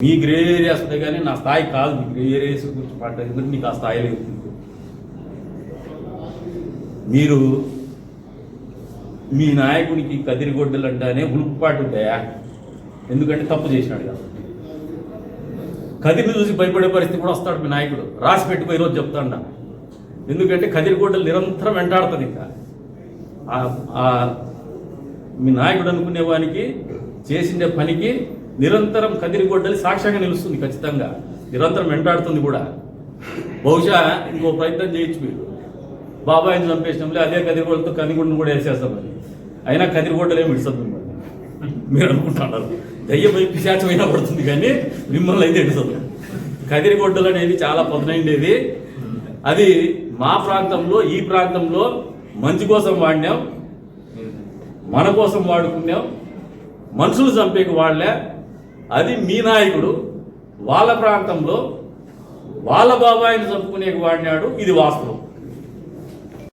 మీ grey areas ఉంటాయి కానీ నా స్థాయి కాదు మీ గ్రే ఏరియాస్ గురించి మాట్లాడేది ఎందుకంటే నీకు ఆ స్థాయి లేదు? మీరు మీ నాయకునికి కదిరిగొడ్డలు అంటేనే ఉలుపుపాటు ఉంటాయా ఎందుకంటే తప్పు చేసినాడు కాబట్టి కదిరిని చూసి భయపడే పరిస్థితి కూడా వస్తాడు మీ నాయకుడు. రాసి పెట్టుకో ఈరోజు చెప్తాడా. ఎందుకంటే కదిరిగొడ్డలు నిరంతరం వెంటాడుతుంది ఇంకా. మీ నాయకుడు అనుకునే వానికి చేసిన పనికి నిరంతరం కదిరిగొడ్డలి సాక్ష్యంగా నిలుస్తుంది ఖచ్చితంగా. నిరంతరం వెంటాడుతుంది కూడా. బహుశా ఇంకో ప్రయత్నం చేయొచ్చు మీరు. బాబాయిని చంపేసినాంలే అదే కదిరిగొడ్డలతో కదిరిగొడ్డను కూడా వేసేస్తామని అయినా కదిరిగొడ్డలు ఏమి ఇస్తుంది మిమ్మల్ని మీరు అనుకుంటున్నారు దయ్యమై పిశాచమైనా పడుతుంది కానీ మిమ్మల్ని అయితే ఇడుతుంది కదిరిగొడ్డలు అనేది చాలా పదునైండేది. అది మా ప్రాంతంలో ఈ ప్రాంతంలో మంచి కోసం వాడినాం. మన కోసం వాడుకున్నాం. మనుషులు చంపేకి వాడలే. అది మీ నాయకుడు. వాళ్ళ ప్రాంతంలో వాళ్ళ బాబాయిని చంపుకునేకి వాడినాడు. ఇది వాస్తవం.